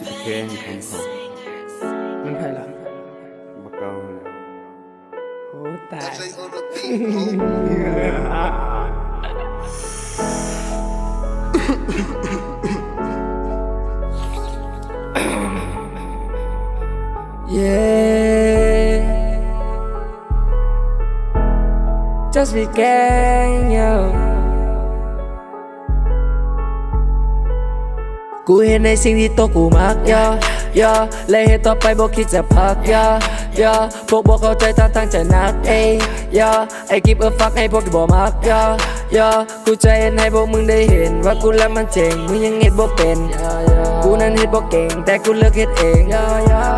sự ghen không. Thôi mình phải là, bắt đầu nè. Hổ tài. Yeah. Just we gang, yo กูเห็นในสิ่งที่ตัวกูมักยอยอเลยเหตุต่อไปบอกคิดจะพักยอยอพวกบอกเข้าใจท่าทางจะนักเอ้ยยอไอ้กิบเออฟักให้พวกที่บอกมักยอยอกูใจเห็นให้พวกมึงได้เห็น ว่ากูแล้วมันเจ๋งมึงยังเห็นบ่เป็นกูนั้นเห็นบ่เก่ง แต่กูเลือกเฮ็ดเอง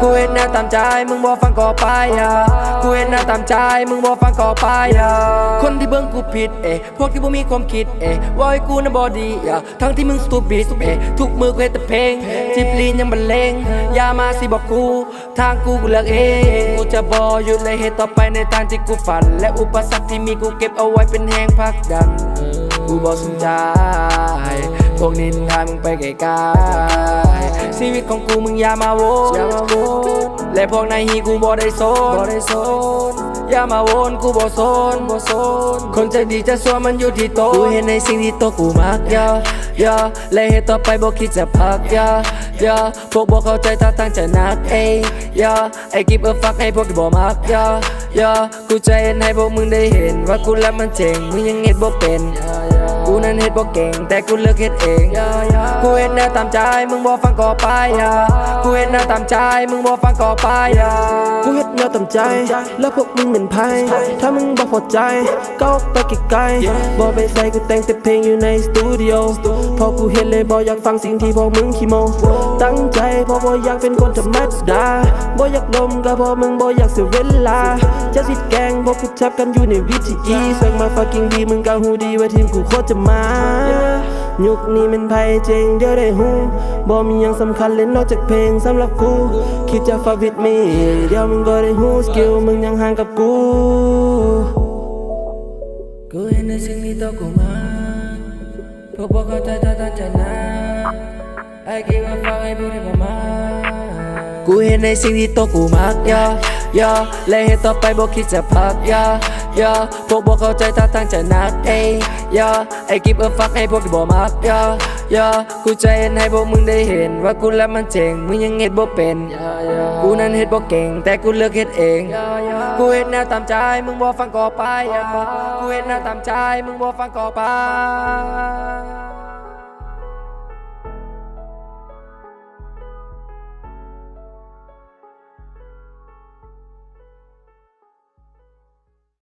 กูเห็นแนวตามใจมึงบ่ฟังก็ไปอะกูเห็นแนว ตามใจ มึงบ่ฟังก็ไปอะคนที่เบิ่งกูผิดเอ้พวกที่บ่มีความคิดเอ้ว่าให้กูน่ะบ่ดีอะทั้งที่มึงสตูปิดเอ้ทุกมือกูเฮ็ดแต่เพลงจิบลีนยังบรรเลงอย่ามาสิบอกกู ทางกูกูเลือกเองกูจะบ่หยุดเลยเหตุต่อไปในทางที่กูฝัน และอุปสรรคที่มีกูเก็บเอาไว้เป็นแหงพักดันกูบ่สนใจพวกนินทามึงไปไกลๆ ชีวิตของกูมึงอย่ามาวนและพวกนายฮีกูบ่ได้สนบ่ได้สนอย่ามาวนกูบ่สนบ่สนคนใจดีจะสัวมันอยู่ที่โตวกูเห็นในสิ่งที่โตวกูมักยายาและเหตุต่อไปบ่คิดจะพักยายาพวกบ่เข้าใจท่าทางจะนักเอ้ยยาไอ้กิบเออฟักให้พวกที่บ่มักยายากูใจเห็นให้พวกมึงได้เห็นว่ากูแล้วมันเจ๋งมึงยังเฮ็ดบ่เป็น กูนั้นเฮ็ดบ่เก่ง แต่กูเลือกเฮ็ดเอง กูเฮ็ดแนวตามใจ มึงบ่ฟังก็ไปอะกูเฮ็ดแนวตามใจ มึงบ่ฟังก็ไปอะกูเฮ็ดแนวตามใจ แล้วพวกมึงเป็นไพ่ถ้ามึงบ่พอใจ ก็ออกไปไกลๆบ่ไปใส่กูแต่งแต่เพลงอยู่ในสตูดิโอ พอกูเห็นเลยบ่อยากฟังสิ่งที่พวกมึงขี้โมตั้งใจพราะบ่อยากเป็นคนธรรมดาบ่อยากลมก็พราะมึงบ่อยากเสียเวลา จะสิแกงพวกกูชับกันอยู่ในวิธีอีเสียงมา fucking ดีมึงก็หูดีว่าทีมกูโคตรจะมายุคนี้มันไพ่เจงเดี๋ยวได้หูบ่มียังสำคัญเลยนอกจากเพลงสำหรับกูคิดจะฝากวิดมีเดี๋ยวมึงก็ได้หูสกิลมึงยังห่างกับกูกูเห็นใน สิ่งที่ตัวกูมาพวกพวก เข้าใจท่าทางจะนะไอ้กิว่าฟังให้พวกที่บ่มากูเห็นในสิ่งที่ตัวกูมักยายาและเหตุต่อไปบอกคิดจะพักยายาพวกบอกเข้าใจท่าทางจะนักเอ้ยยาไอ้กิบเออฟักให้พวกที่บ่มักยายากูใจเห็นให้พวกมึงได้เห็น ว่ากูแล้วมันเจ๋งมึงยังเฮ็ดบ่เป็นกูนั้นเฮ็ดบ่เก่ง แต่กูเลือกเฮ็ดเองกูเฮ็ดแนวตามใจมึงบ่ฟังก็ไปอะกูเฮ็ดแนวตามใจมึงบ่ฟังก็ไป